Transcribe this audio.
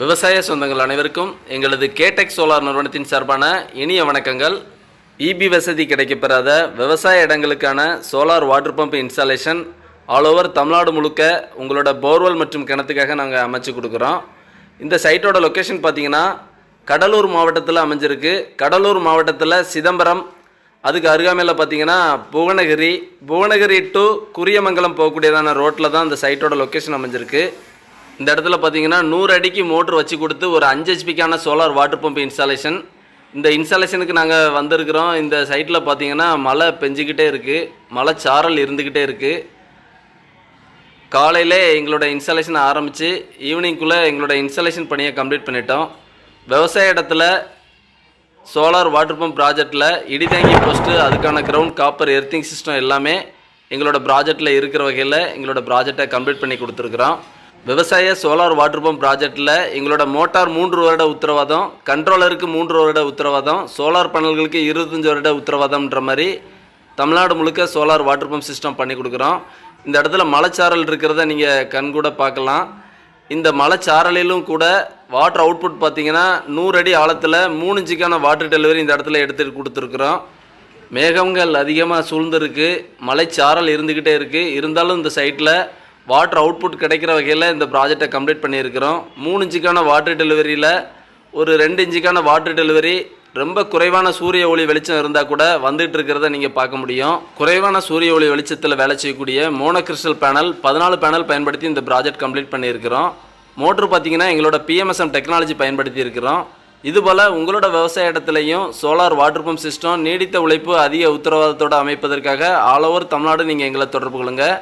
விவசாய சொந்தங்கள் அனைவருக்கும் எங்களது கேடெக் சோலார் நிறுவனத்தின் சார்பான இனிய வணக்கங்கள். இபி வசதி கிடைக்கப்பெறாத விவசாய இடங்களுக்கான solar water pump installation all over Tamil Nadu முழுக்க உங்களோட போர்வெல் மற்றும் கிணத்துக்காக நாங்கள் அமைச்சு கொடுக்குறோம். இந்த சைட்டோட லொக்கேஷன் பார்த்தீங்கன்னா கடலூர் மாவட்டத்தில் அமைஞ்சிருக்கு. கடலூர் மாவட்டத்தில் சிதம்பரம் அதுக்கு அருகாமையில் பார்த்தீங்கன்னா புவனகிரி புவனகிரி டு குரியமங்கலம் போகக்கூடியதான ரோட்டில் தான் இந்த சைட்டோட லொக்கேஷன் அமைஞ்சிருக்கு. இந்த இடத்துல பார்த்தீங்கன்னா நூறு அடிக்கு மோட்ரு வச்சு கொடுத்து ஒரு அஞ்சு ஹெச்பிக்கான சோலார் வாட்டர் பம்ப் இன்ஸ்டாலேஷன் இந்த இன்ஸ்டாலேஷனுக்கு நாங்கள் வந்திருக்கிறோம். இந்த சைட்டில் பார்த்தீங்கன்னா மழை பெஞ்சிக்கிட்டே இருக்குது மழை சாரல் இருந்துக்கிட்டே இருக்குது காலையில் எங்களோட இன்ஸ்டாலேஷன் ஆரம்பித்து ஈவினிங்குள்ளே எங்களோட இன்ஸ்டாலேஷன் பணியை கம்ப்ளீட் பண்ணிட்டோம். விவசாய இடத்துல சோலார் வாட்டர் பம்ப் ப்ராஜெக்டில் இடிதாங்கி போஸ்ட்டு அதுக்கான கிரவுண்ட் காப்பர் எர்த்திங் சிஸ்டம் எல்லாமே எங்களோட ப்ராஜெக்டில் இருக்கிற வகையில் எங்களோட ப்ராஜெக்டை கம்ப்ளீட் பண்ணி கொடுத்துருக்குறோம். விவசாய சோலார் வாட்டர் பம்ப் ப்ராஜெக்டில் எங்களோட மோட்டார் மூன்று வருட உத்தரவாதம் கண்ட்ரோலருக்கு மூன்று வருட உத்தரவாதம் சோலார் பேனல்களுக்கு இருபத்தஞ்சு வருட உத்தரவாதம்ன்ற மாதிரி தமிழ்நாடு முழுக்க சோலார் வாட்டர் பம்ப் சிஸ்டம் பண்ணி கொடுக்குறோம். இந்த இடத்துல மலைச்சாரல் இருக்கிறத நீங்கள் கண்கூட பார்க்கலாம். இந்த மலைச்சாரலிலும் கூட வாட்டர் அவுட்புட் பார்த்தீங்கன்னா நூறு அடி ஆழத்தில் மூணு இன்ச்சுக்கான வாட்டர் டெலிவரி இந்த இடத்துல எடுத்து கொடுத்துருக்குறோம். மேகங்கள் அதிகமாக சூழ்ந்துருக்கு மலைச்சாரல் இருந்துக்கிட்டே இருக்குது இருந்தாலும் இந்த சைட்டில் வாட்டர் அவுட்புட் கிடைக்கிற வகையில் இந்த ப்ராஜெக்டை கம்ப்ளீட் பண்ணியிருக்கிறோம். மூணு இன்ச்சுக்கான வாட்டர் டெலிவரியில் ஒரு ரெண்டு இன்ச்சுக்கான வாட்டர் டெலிவரி ரொம்ப குறைவான சூரிய ஒளி வெளிச்சம் இருந்தால் கூட வந்துட்டு இருக்கிறத நீங்கள் பார்க்க முடியும். குறைவான சூரிய ஒளி வெளிச்சத்தில் வேலை செய்யக்கூடிய மோனோ கிறிஸ்டல் பேனல் பதினாலு பேனல் பயன்படுத்தி இந்த ப்ராஜெக்ட் கம்ப்ளீட் பண்ணியிருக்கிறோம். மோட்ரு பார்த்தீங்கன்னா எங்களோட பிஎம்எஸ்எம் டெக்னாலஜி பயன்படுத்தி இருக்கிறோம். இதுபோல் உங்களோட விவசாய இடத்துலையும் சோலார் வாட்டர் பம்ப் சிஸ்டம் நீடித்த உழைப்பு அதிக உத்தரவாதத்தோடு அமைப்பதற்காக ஆல் ஓவர் தமிழ்நாடு நீங்கள் எங்களை தொடர்பு கொள்ளுங்கள்